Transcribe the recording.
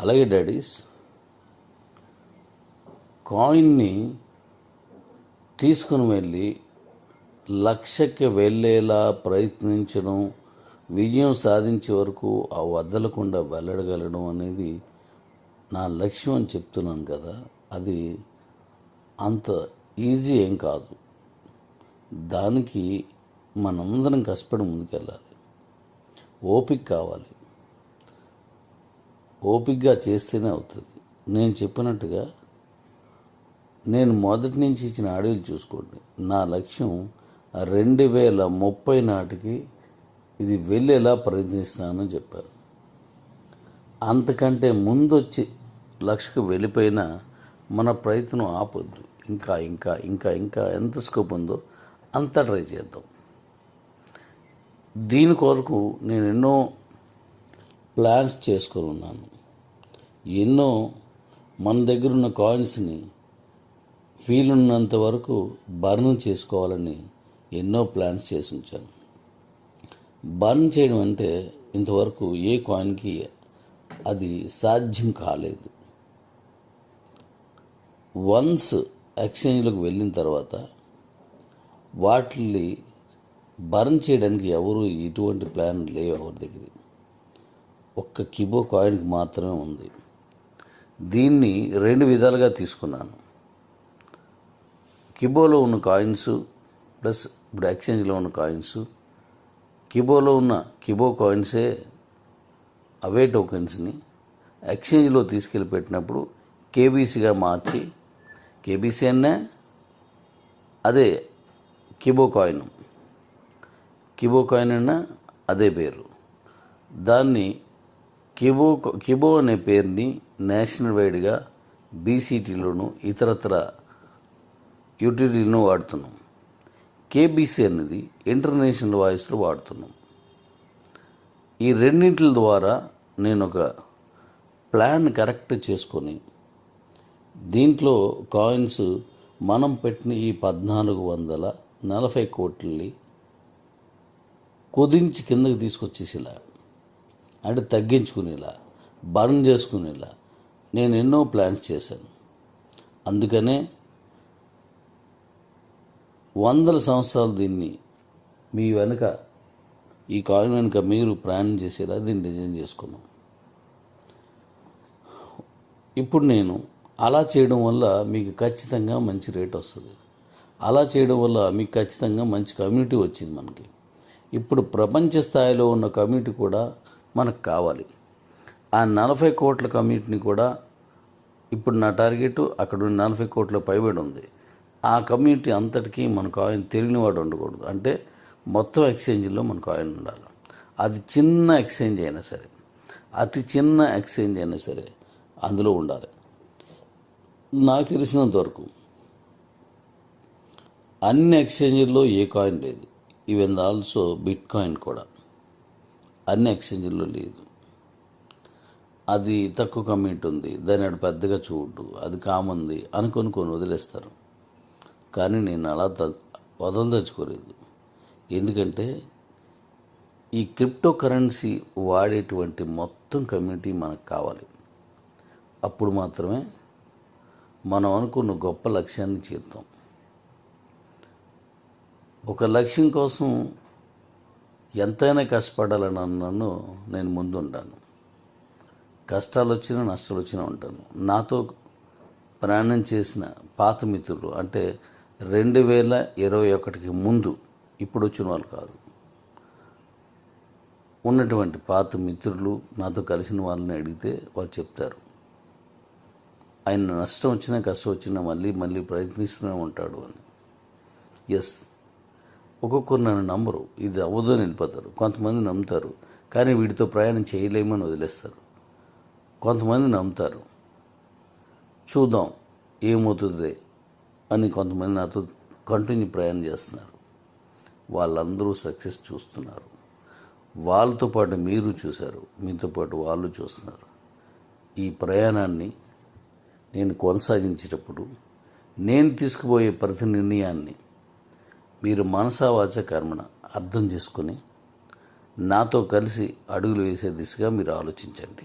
అలాగే డాడీస్ కాయిన్ని తీసుకుని వెళ్ళి లక్షకి వెళ్ళేలా ప్రయత్నించడం విజయం సాధించే వరకు ఆ వదలకుండా వెళ్ళగలడం అనేది నా లక్ష్యం అని చెప్తున్నాను కదా. అది అంత ఈజీ ఏం కాదు. దానికి మనందరం కష్టపడి ముందుకెళ్ళాలి. ఓపిక కావాలి. ఓపికగా చేస్తేనే అవుతుంది. నేను చెప్పినట్టుగా నేను మొదటి నుంచి ఇచ్చిన ఆడియోలు చూసుకోండి. నా లక్ష్యం రెండు వేల ముప్పై నాటికి ఇది వెళ్ళేలా ప్రయత్నిస్తానని చెప్పాను అంతకంటే ముందు వచ్చి లక్ష్యకు వెళ్ళిపోయినా మన ప్రయత్నం ఆపొద్దు. ఇంకా ఇంకా ఇంకా ఇంకా ఎంత స్కోప్ ఉందో అంత ట్రై చేద్దాం. దీని కొరకు నేను ఎన్నో ప్లాన్స్ చేసుకొని ఉన్నాను. ఎన్నో మన దగ్గర ఉన్న కాయిన్స్ని వీలున్నంత వరకు బర్న్ చేసుకోవాలని ఎన్నో ప్లాన్స్ చేసి ఉంచాను బర్న్ చేయడం అంటే ఇంతవరకు ఏ కాయిన్కి అది సాధ్యం కాలేదు. వన్స్ ఎక్స్చేంజ్లోకి వెళ్ళిన తర్వాత వాటిని బర్న్ చేయడానికి ఎవరు ఎటువంటి ప్లాన్ లేవు ఎవరి దగ్గర. ఒక్క కిబో కాయిన్కి మాత్రమే ఉంది. దీన్ని రెండు విధాలుగా తీసుకున్నాను. కిబోలో ఉన్న కాయిన్స్ ప్లస్ ఇప్పుడు ఎక్స్చేంజ్లో ఉన్న కాయిన్స్. కిబోలో ఉన్న కిబో కాయిన్సే అవే టోకెన్స్ని ఎక్స్చేంజ్లో తీసుకెళ్ళి పెట్టినప్పుడు కేబీసీగా మార్చి కేబీసీ అన్నా అదే కిబో కాయిన్ కిబో కాయిన్ అన్నా అదే పేరు. దాన్ని కిబో కిబో అనే పేరుని నేషనల్ వైడ్గా బీసీటీలోను ఇతరత్ర యూటిలిటీలను వాడుతున్నాం. కేబీసీ అనేది ఇంటర్నేషనల్ వాయిస్లో వాడుతున్నాం. ఈ రెండింటి ద్వారా నేను ఒక ప్లాన్ కరెక్ట్ చేసుకొని దీంట్లో కాయిన్స్ మనం పెట్టిన ఈ పద్నాలుగు వందల నలభై కోట్లని కుదించి కిందకి తీసుకొచ్చేసేలా. అంటే తగ్గించుకునేలా బర్న్ చేసుకునేలా నేను ఎన్నో ప్లాన్స్ చేశాను. అందుకనే వందల సంవత్సరాలు దీన్ని మీ వెనుక ఈ కాయిన్ వెనుక మీరు ప్రయాణం చేసేలా దీన్ని డిజైన్ చేసుకున్నాం. ఇప్పుడు నేను అలా చేయడం వల్ల మీకు ఖచ్చితంగా మంచి రేట్ వస్తుంది. అలా చేయడం వల్ల మీకు ఖచ్చితంగా మంచి కమ్యూనిటీ వచ్చింది మనకి. ఇప్పుడు ప్రపంచ స్థాయిలో ఉన్న కమ్యూనిటీ కూడా మనకు కావాలి. ఆ నలభై కోట్ల కమ్యూనిటీని కూడా ఇప్పుడు నా టార్గెట్ అక్కడ నలభై కోట్ల పైబడి ఉంది. ఆ కమ్యూనిటీ అంతటికీ మన కాయిన్ తెలియని వాడు ఉండకూడదు. అంటే మొత్తం ఎక్స్చేంజ్లో మన కాయిన్ ఉండాలి. అది చిన్న ఎక్స్చేంజ్ అయినా సరే అతి చిన్న ఎక్స్చేంజ్ అయినా సరే అందులో ఉండాలి. నాకు తెలిసినంత వరకు అన్ని ఎక్స్చేంజ్ల్లో ఏ కాయిన్ లేదు. ఈవెన్ ఆల్సో బిట్ కాయిన్ కూడా. అన్ని ఎక్స్చేంజ్లో లేదు. అది తక్కువ కమ్యూనిటీ ఉంది. దాని అటు పెద్దగా చూడు అది కామంది అనుకొని కొన్ని వదిలేస్తారు. కానీ నేను అలా త వదలదలుచుకోలేదు ఎందుకంటే ఈ క్రిప్టో కరెన్సీ వాడేటువంటి మొత్తం కమ్యూనిటీ మనకు కావాలి. అప్పుడు మాత్రమే మనం అనుకున్న గొప్ప లక్ష్యాన్ని చేద్దాం. ఒక లక్ష్యం కోసం ఎంతైనా కష్టపడాలని నన్ను నేను ముందుంటాను. కష్టాలు వచ్చినా నష్టాలు వచ్చినా ఉంటాను. నాతో ప్రయాణం చేసిన పాత మిత్రులు అంటే రెండు వేల ఇరవై ఒకటికి ముందు ఇప్పుడు వచ్చిన వాళ్ళు కాదు. ఉన్నటువంటి పాత మిత్రులు నాతో కలిసిన వాళ్ళని అడిగితే వాళ్ళు చెప్తారు. ఆయన నష్టం వచ్చినా కష్టం వచ్చినా మళ్ళీ మళ్ళీ ప్రయత్నిస్తూనే ఉంటాడు అని. ఎస్ ఒక్కొక్కరు నన్ను నమ్మరు. ఇది అవ్వదు అని వెళ్ళిపోతారు. కొంతమంది నమ్ముతారు. కానీ వీటితో ప్రయాణం చేయలేమని వదిలేస్తారు. కొంతమంది నమ్ముతారు. చూద్దాం ఏమవుతుంది అని కొంతమంది నాతో కంటిన్యూ ప్రయాణం చేస్తున్నారు. వాళ్ళందరూ సక్సెస్ చూస్తున్నారు. వాళ్ళతో పాటు మీరు చూశారు. మీతో పాటు వాళ్ళు చూస్తున్నారు. ఈ ప్రయాణాన్ని నేను కొనసాగించేటప్పుడు నేను తీసుకుపోయే ప్రతి నిర్ణయాన్ని మీరు మనసా వాచ కర్మణ అర్థం చేసుకొని నాతో కలిసి అడుగులు వేసే దిశగా మీరు ఆలోచించండి.